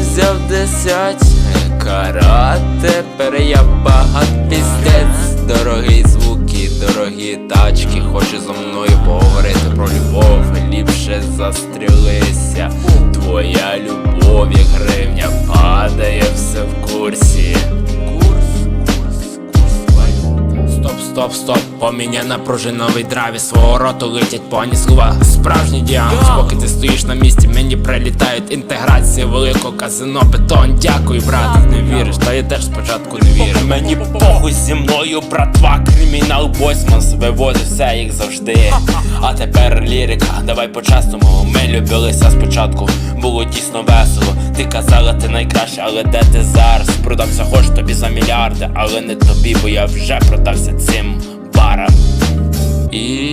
Взяв десять кара, тепер я багат піздець, Дорогий звуки, дорогі тачки, Хоче зо мною поговорити про любов, ліпше застрілися. Твоя любов, як гривня, падає все в курсі. Стоп, стоп, поміняна пружиновий драйві. Свого роту летять погані слова Справжній діагноз, поки ти стоїш на місці Мені прилітають інтеграції. Великого казино Бетон, дякую, брат, не віриш, та я теж спочатку не вірив Мені похуй зі мною, братва, кримінал Бойсманс все як завжди. А тепер лірика, давай по-чесному. Ми любилися спочатку, було дійсно весело. Ти казала, ти найкраща, але де ти зараз? Продався хоч тобі за мільярди, але не тобі, бо я вже продався цим барам. І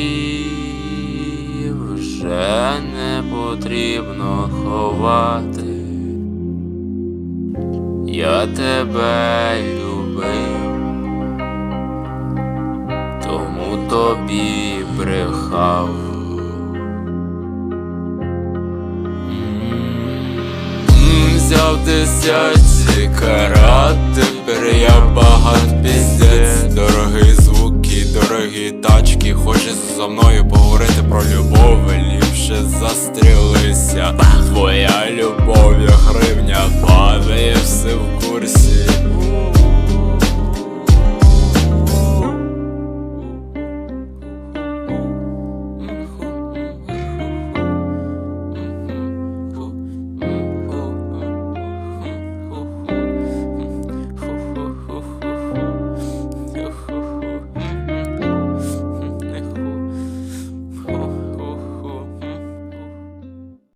вже не потрібно ховати. Я тебе любив, тому тобі брехав. Взяв десяті карат, тепер я багат піздець. Дорогі звуки, дорогі тачки, хочеш зо мною поговорити про любов, ліпше застрілися. Твоя любов, я гривня, падає все в курсі